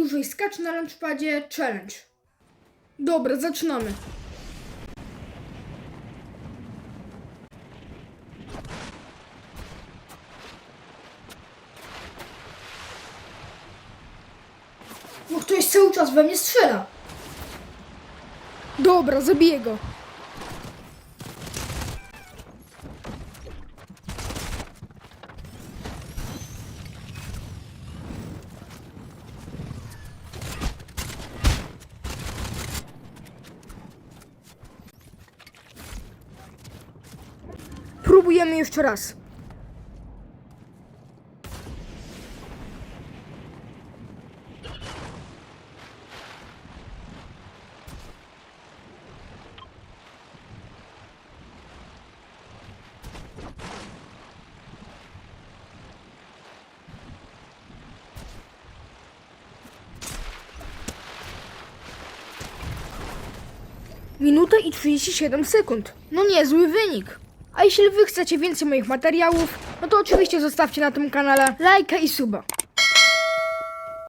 najdłużej skacz na launchpadzie challenge. Dobra, zaczynamy. No ktoś cały czas we mnie strzela. Dobra, zabiję go. Próbujemy jeszcze raz. Minuta i 37 sekund. No niezły wynik. A jeśli wy chcecie więcej moich materiałów, no to oczywiście zostawcie na tym kanale lajka i suba.